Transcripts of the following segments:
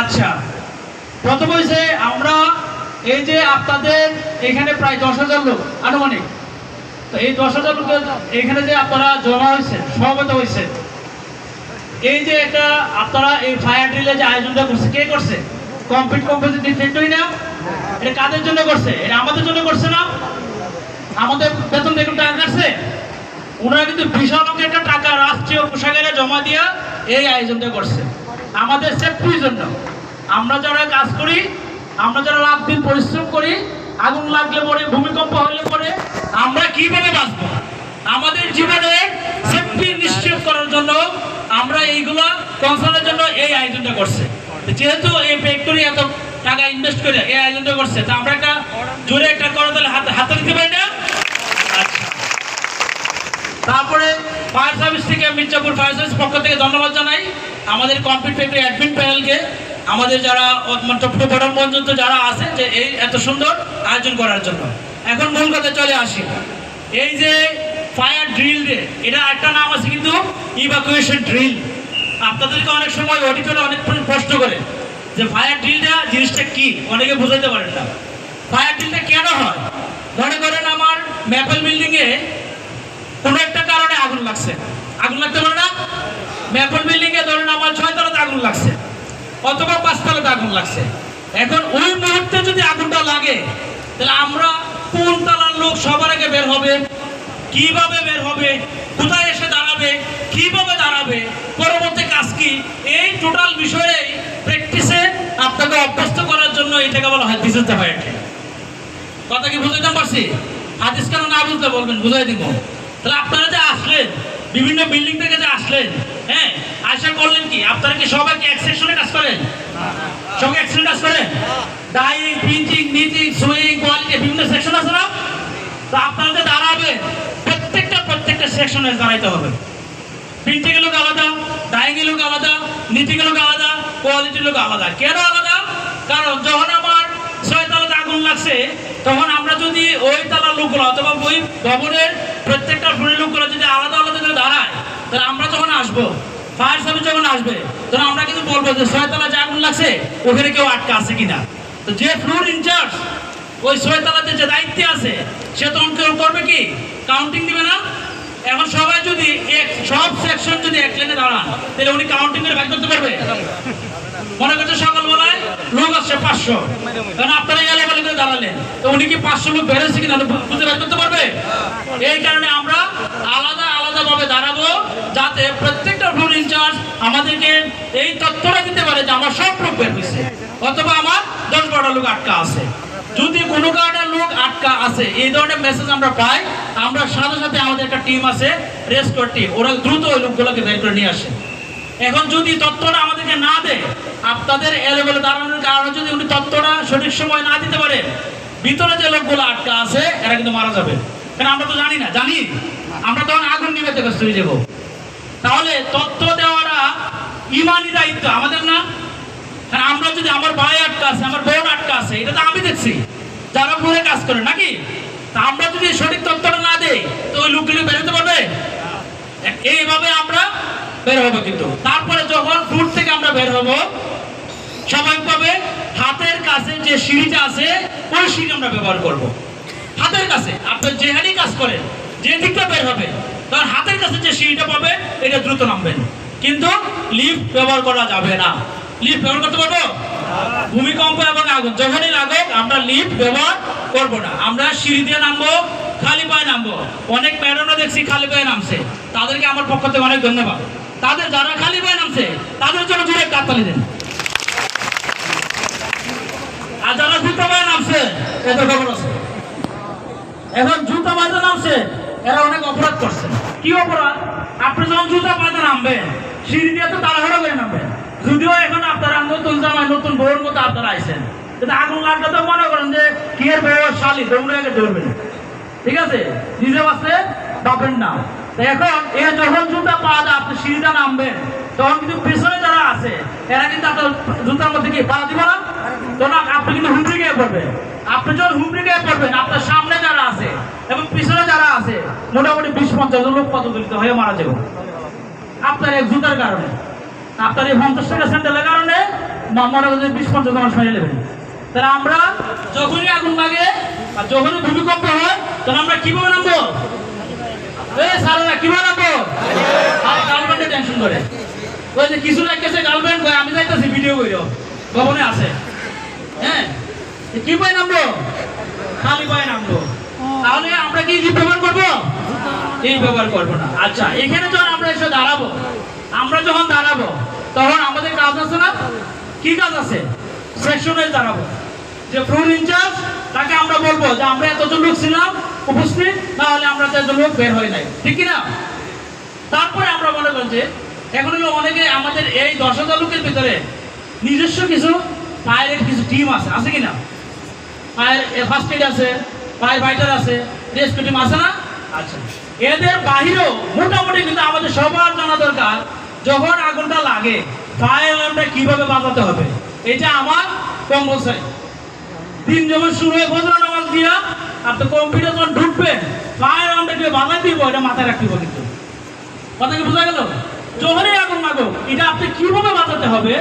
আচ্ছা প্রথম হয়েছে আমরা এই যে আপনাদের এখানে প্রায় দশ হাজার লোক, আনুমানিক। তো এই দশ হাজার লোকের এখানে যে আপনারা জমা হয়েছে সমবেত হয়েছে এই যে একটা আপনারা এই ফায়ার ড্রিলে যে আয়োজনটা করছে, কে করছে? কমপ্লিট কম্পোজিটিভ ফ্যাক্টরি না? এটা কাদের জন্য করছে? এটা আমাদের জন্য করছে না? আমাদের বেতন দেখুন, টাকা কাটছে? ওনারা কিন্তু বিশাল একটা টাকা রাষ্ট্রীয় পোশাকেরা জমা দিয়া এই আয়োজনটা করছে। আমাদের সেফটির জন্য। আমরা যারা কাজ করি, আমরা যারা রাত দিন পরিশ্রম করি, আগুন লাগলে পরে, ভূমিকম্প হলে পরে, আমরা কীভাবে বাঁচবো? আমাদের জীবনের সেফটি নিশ্চিত করার জন্য আমরা এইগুলো কনসার্নের জন্য এই আয়োজনটা করছে। যেহেতু এই ফ্যাক্টরি এত টাকা ইনভেস্ট করে এই আয়োজনটা করছে, তা আমরা একটা জোরে একটা করে তাহলে হাতে হাতে দিতে পারি না? আচ্ছা। তারপরে ফায়ার সার্ভিস থেকে মির্জাপুর ফায়ার সার্ভিস পক্ষ থেকে ধন্যবাদ জানাই। আমাদের কমপ্লিট ফ্যাক্টরি অ্যাডমিন প্যানেলকে আমাদের যারা প্রথম পর্যন্ত যারা আছে যে এই এত সুন্দর আয়োজন করার জন্য। এখন মূল কথা চলে আসি। এই যে ফায়ার ড্রিল রে, এটা একটা নাম আছে কিন্তু ইভাকুয়েশন ড্রিল আপনাদেরকে অনেক সময় অডিটরে অনেক প্রশ্ন করে যে ফায়ার ড্রিলটা জিনিসটা কি? অনেকে বুঝাইতে পারেন না। ফায়ার ড্রিলটা কেন হয়? মনে করেন আমার ম্যাপেল বিল্ডিংয়ে কোনো একটা কারণে আগুন লাগছে। আগুন লাগতে পারে না? ম্যাপল বিল্ডিং এ ধরেন আমার ছয় তলাতে আগুন লাগছে, অথবা পাঁচ তলাতে আগুন লাগছে। এখন ওই মুহূর্তে যদি আগুনটা লাগে, তাহলে আমরা কোন তলার লোক সবার আগে বের হবে? কীভাবে বের হবে? কোথায় এসে দাঁড়াবে? কীভাবে দাঁড়াবে? পরবর্তী কাজ কি? এই টোটাল বিষয়ে প্র্যাকটিসে আপনাকে অভ্যস্ত করার জন্য এটাকে বলা হয় দিস হয় কথা কি বুঝাইতে পারছি? হাদিস কেন না বুঝতে বলবেন, বুঝাই দিব। তাহলে আপনারা যে আসলেন, বিভিন্ন বিল্ডিং থেকে যে আসলেন আশা করলেন কি? আপনারা কি সবাইকে এক সেকশনে কাজ করেন? সবাই এক কাজ করেন? Dyeing printing knitting sewing quality বিভিন্ন সেকশন আছে না? তো আপনারা যে দাঁড়াবেন প্রত্যেকটা প্রত্যেকটা সেকশনে দাঁড়াইতে হবে। প্রিন্টিং এর লোক আলাদা ডাইং এর লোক আলাদা নিটিং এর লোক আলাদা কোয়ালিটির লোক আলাদা। কেন আলাদা? কারণ যখন আমার ছয় আগুন লাগছে, তখন আমরা যদি ওই তালার লোকগুলো অথবা ওই ভবনের প্রত্যেকটা ফ্লোরের লোকগুলো যদি আলাদা আলাদা করে দাঁড়ায়, তাহলে আমরা যখন আসব। ফায়ার সার্ভিস যখন আসবে, তখন আমরা কিন্তু বলব যে ছয় তলা যে আগুন লাগছে, ওখানে কেউ আটকা আছে কিনা। তো যে ফ্লোর ইনচার্জ ওই ছয় তলাতে যে দায়িত্বে আছে, সে তখন কেউ করবে কি? কাউন্টিং দিবে না? এখন সবাই যদি এক, সব সেকশন যদি এক লাইনে দাঁড়ান, তাহলে উনি কাউন্টিং করে ব্যাক করতে পারবে? মনে করছে সকালবেলায় লোক আসছে পাঁচশো। কারণ আপনারা এলে বলে করে দাঁড়ালেন। তো উনি কি পাঁচশো লোক বেড়েছে কিনা বুঝতে বের করতে পারবে? এই কারণে আমরা আলাদা ভাবে দাঁড়াবো যাতে প্রত্যেকটা ফ্লোর ইনচার্জ আমাদেরকে এই তথ্যটা দিতে পারে যে আমার সব লোক বের হয়েছে। অথবা আমার দশ বারোটা লোক আটকা আছে। যদি কোনো কারণে লোক আটকা আছে, এই ধরনের মেসেজ আমরা পাই, আমরা সাথে সাথে আমাদের একটা টিম আছে রেস্টোর টিম ওরা দ্রুত ওই লোকগুলোকে বের করে নিয়ে আসে। এখন যদি তথ্যটা আমাদেরকে না দেয়, আপনাদের এলেবেলে দাঁড়ানোর কারণে যদি উনি তথ্যটা সঠিক সময় না দিতে পারে ভিতরে যে লোকগুলো আটকা আছে, এরা কিন্তু মারা যাবে। কারণ আমরা তো জানি না, জানি? আমরা তখন তাহলে দায়িত্ব, আমাদের না? আমরা যদি আমার ভাই আটকা আছে, আমার বোন আটকা আছে, এটা তো আমি দেখছি। যারা কাজ করে, নাকি? তা আমরা যদি সঠিক না দেই, তো ওই বেরোতে পারবে? এইভাবে আমরা বের হব কিন্তু। তারপরে যখন ফুট থেকে আমরা বের হব স্বাভাবিকভাবে হাতের কাছে যে সিঁড়িটা আছে, ওই সিঁড়ি আমরা ব্যবহার করব। হাতের কাছে আপনি যেখানেই কাজ করেন, যে দিকটা বের হবে তখন হাতের কাছে যে সিঁড়িটা পাবে, এটা দ্রুত নামবেন। কিন্তু লিফট ব্যবহার করা যাবে না। লিফট ব্যবহার করতে পারব? ভূমিকম্প এবং আগুন, যখনই লাগুক, আমরা লিফট ব্যবহার করব না। আমরা সিঁড়ি দিয়ে নামবো, খালি পায়ে নামবো। অনেক ম্যাডামরা দেখছি খালি পায়ে নামছে। তাদেরকে আমার পক্ষ থেকে অনেক ধন্যবাদ। তাদের যারা খালি পায়ে নামছে, তাদের জন্য জুড়ে কাতালি দেন। আর যারা জুতো পায়ে নামছে, এদের খবর আছে। এখন জুতা বাজে নামছে। এরা অনেক অপরাধ করছে। কি অপরাধ? আপনি যখন জুতা বাজে নামবেন, সিঁড়ি দিয়ে তো তাড়াহুড়ো করে নামবেন। যদিও এখন আপনারা নতুন জামায় নতুন বউর মতো আপনারা আইছেন। কিন্তু আগুন লাগলে তো মনে করেন যে কি এর বউ শালি, দৌড়ে ধরবেন। ঠিক আছে? নিজে বাসে পাবেন না। এখন এ যখন জুতা পাওয়া যায়, আপনি সিঁড়িটা নামবেন, তখন কিন্তু পেছনে আছে। এরা কিন্তু আপনার জুতার মধ্যে কি পাড়া দিবে না। তখন আপনি কিন্তু হুমড়ি গিয়ে পড়বেন। আপনি যখন হুমড়ি গিয়ে পড়বেন, আপনার সামনে যারা আছে এবং পিছনে যারা আছে, মোটামুটি বিশ পঞ্চাশ লোক পদদলিত হয়ে মারা যাবে। আপনার এক জুতার কারণে। আপনার এই পঞ্চাশ টাকা স্যান্ডেলের কারণে মনে করছে বিশ পঞ্চাশ মানুষ মেরে নেবেন। তাহলে আমরা যখনই আগুন লাগে আর যখনই ভূমিকম্প হয় তখন আমরা কীভাবে নামবো? এই সারারা, কীভাবে নামবো? গার্লফ্রেন্ডে টেনশন করে। ওই যে কিছু লাগতেছে গার্লফ্রেন্ড আমি যাইতেছি ভিডিও করিও ভবনে আছে। হ্যাঁ? কি পায় নামবো খালি পায়ে নামবো তাহলে আমরা কি লিফট ব্যবহার করব? এই ব্যবহার করব না। আচ্ছা এখানে যখন আমরা এসে দাঁড়াবো আমরা যখন দাঁড়াবো তখন আমাদের কাজ আছে না? কি কাজ আছে? সেকশনে দাঁড়াবো। যে ফ্লোর ইনচার্জ তাকে আমরা বলব যে আমরা এতজন লোক ছিলাম উপস্থিত তাহলে আমরা এতজন লোক বের হয়ে নাই। ঠিক কি না তারপরে আমরা মনে করি যে এখন হলো অনেকে আমাদের এই দশ হাজার লোকের ভিতরে নিজস্ব কিছু ফায়ারের কিছু টিম আছে। আছে কি না ফায়ার ফার্স্ট এড আছে ফায়ার ফাইটার আছে রেস্কিউ টিম আছে না? আচ্ছা এদের বাহিরেও মোটামুটি কিন্তু আমাদের সবার জানা দরকার যখন আগুনটা লাগে ফায়ার অ্যালার্মটা কীভাবে বাজাতে হবে। এটা আমার কম্পালসারি দিন যখন শুরু হয়ে ফজর নামাজ দিয়া আপনি কম্পিউটার যখন ঢুকবেন ফায়ার অ্যালার্মটা কীভাবে বাজাই দিব এটা মাথায় রাখতে হবে কিন্তু। কথা কি বোঝা গেল? যখনই আগুন লাগুক এটা আপনি কীভাবে বাজাতে হবে?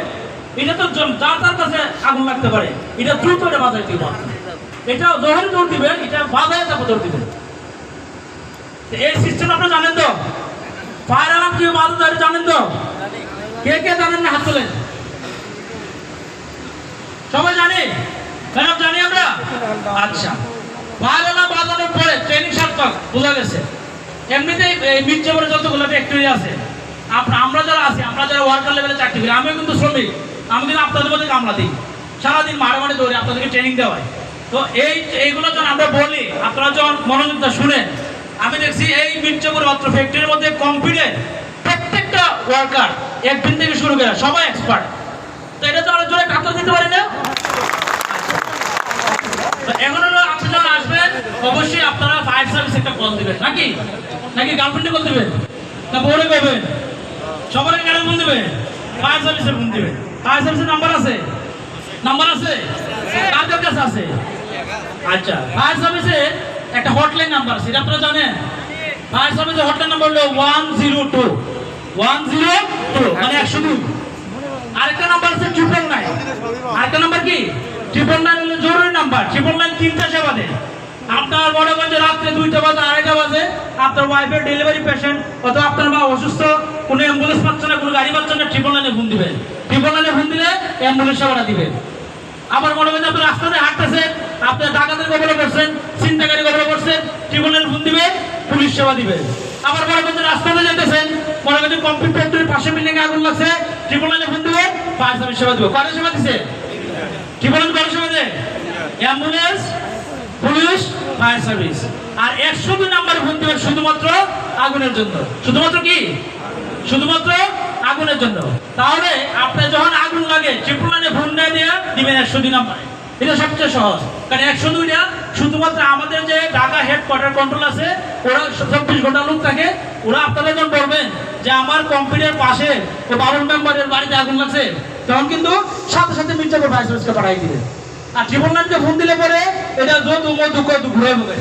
এটা তো যার তার কাছে আগুন লাগতে পারে। এটা দ্রুত এটা বাজাইতে হবে। এটা যখনই দৌড় দিবেন এটা বাজায় তারপর দৌড় দিবেন এই সিস্টেম আপনি জানেন তো? ফায়ার অ্যালার্ম কি বাজাতে জানেন তো? কে কে জানেন না হাত তোলেন সবাই জানে? জানি আমরা? আচ্ছা। ফায়ার অ্যালার্ম বাজানোর পরে ট্রেনিং সার্থক, বোঝা গেছে। এমনিতেই মির্জাপুরে যতগুলো ফ্যাক্টরি আছে আমরা যারা আছি, আমরা যারা ওয়ার্কার লেভেলে চাকরি করি, আমিও কিন্তু শ্রমিক। আমি কিন্তু আপনাদের মধ্যে কামলা দিই। সারাদিন মারে মারে দৌড়ে আপনাদেরকে ট্রেনিং দেওয়া হয়। তো এই এইগুলো যখন আমরা বলি, আপনারা যখন মনোযোগটা শুনেন, আমি দেখছি এই মির্জাপুর মাত্র ফ্যাক্টরির মধ্যে কম্পিউটার প্রত্যেকটা ওয়ার্কার একদিন থেকে শুরু করে, সবাই এক্সপার্ট তো এটা তো আমরা জোরে কাতর দিতে পারি না? এখন হলো আপনি যখন আসবেন, অবশ্যই আপনারা ফায়ার সার্ভিস একটা কল দিবেন। নাকি? নাকি গার্লফ্রেন্ডে কল দিবেন? না বউরে করবেন সবার গাড়ি ফোন দিবেন ফায়ার সার্ভিসে ফোন দিবেন ফায়ার সার্ভিসের নাম্বার আছে? নাম্বার আছে? কাদের কাছে আছে? আচ্ছা ফায়ার সার্ভিসে একটা হটলাইন নাম্বার আছে? আপনারা জানেন? ফায়ার সার্ভিসের হটলাইন নাম্বার হলো one zero two one zero two মানে একশো দুই আরেকটা নাম্বার আছে ট্রিপল নাইন আরেকটা নাম্বার কি? ট্রিপল নাইন হলো জরুরি নাম্বার ট্রিপল নাইন তিনটা সেবা দেয়। আপনার মনে করেন যে রাত্রে দুইটা বাজে, আড়াইটা বাজে, আপনার ওয়াইফের ডেলিভারি পেশেন্ট অথবা আপনার মা অসুস্থ, কোনো অ্যাম্বুলেন্স পাচ্ছে না, কোনো গাড়ি পাচ্ছে না ট্রিপল নাইনে ফোন দিবেন ট্রিপল নাইনে ফোন দিলে অ্যাম্বুলেন্স সেবাটা দিবেন আবার মনে করেন আপনি রাস্তাতে হাঁটতেছেন আপনার ডাকাতের কবলে পড়ছেন চিন্তাকারী কবলে পড়ছেন ট্রিপল নাইনে ফোন দিবে, পুলিশ সেবা দিবে। আবার মনে করেন রাস্তাতে যেতেছেন মনে করেন কম্পিউটার ফ্যাক্টরির পাশে বিল্ডিং আগুন লাগছে ট্রিপল নাইনে ফোন দিবে ফায়ার সার্ভিস সেবা দিবে। কারে সেবা দিছে? ট্রিপল নাইন কারে সেবা দেয়? অ্যাম্বুলেন্স পুলিশ ফায়ার সার্ভিস আর একশো দুই নাম্বার ফোন দিবেন শুধুমাত্র আগুনের জন্য। শুধুমাত্র কি? শুধুমাত্র আগুনের জন্য। তাহলে আপনার যখন আগুন লাগে ট্রিপল নাইনে না দিয়ে দিবেন একশো দুই নাম্বারে। এটা সবচেয়ে সহজ। কারণ একশো দুইটা শুধুমাত্র আমাদের যে ঢাকা হেডকোয়ার্টার কন্ট্রোল আছে, ওরা চব্বিশ ঘণ্টা লোক থাকে। ওরা আপনারা যখন বলবেন যে আমার কম্পিউটার পাশে ও বাবুল মেম্বারের বাড়িতে আগুন লাগছে, তখন কিন্তু সাথে সাথে মির্জাপুর ভাইস পাঠাই দিবে আর নাইনকে ফোন দিলে পরে এটা যত দুঃখ ঘুরে ঘুরে।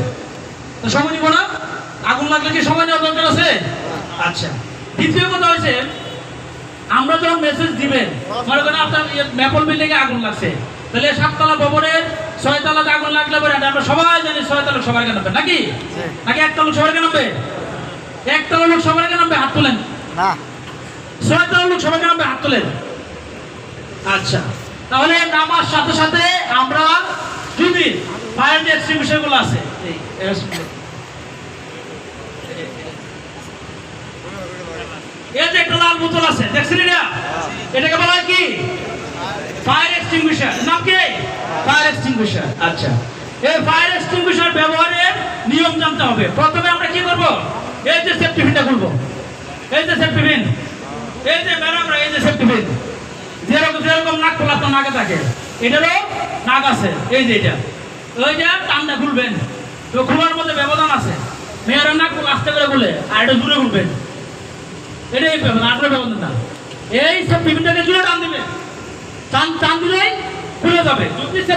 তো সময় নিব না? আগুন লাগলে কি সময় নেওয়ার দরকার আছে? আচ্ছা। দ্বিতীয় কথা হয়েছে আমরা যখন মেসেজ দিবেন মনে করেন আপনার ম্যাপল বিল্ডিং এ আগুন লাগছে তাহলে সাততলা ভবনের ছয়তলাতে আগুন লাগলে পরে আমরা সবাই জানি ছয়তলা সবার নামবে নাকি? নাকি একতলা সবার নামবে? একতলা লোক সবার নামবে হাত তোলেন। না। ছয়তলা লোক সবার নামবে হাত তোলেন। আচ্ছা। তাহলে নামার সাথে সাথে আমরা যদি ফায়ার যে এক্সটিংগুইশারগুলো আছে, এই যে একটা লাল বোতল আছে, দেখছেন এটা? এটাকে বলা হয় কি? ফায়ার এক্সটিংগুইশার নাম কি? ফায়ার এক্সটিংগুইশার আচ্ছা। এই ফায়ার এক্সটিংগুইশার ব্যবহারের নিয়ম জানতে হবে। প্রথমে আমরা কি করব? এই যে সেফটি পিনটা খুলবো। এই যে সেফটি পিন এই যে ম্যাডাম এই যে সেফটি পিন যেরকম নাক থাকে। এটারও নাক আছে, এই যে এটা। ওই যে টানটা খুলবেন। তো খোলার মধ্যে ব্যবধান আছে। মেয়েরা নাক আস্তে করে খুলে, আর এটা দূরে খুলবেন। এটাই ব্যবধান আপনার ব্যবধান না এই সব বিভিন্নটাকে জুড়ে টান দিবে। টান টান দিলেই খুলে যাবে। যদি সে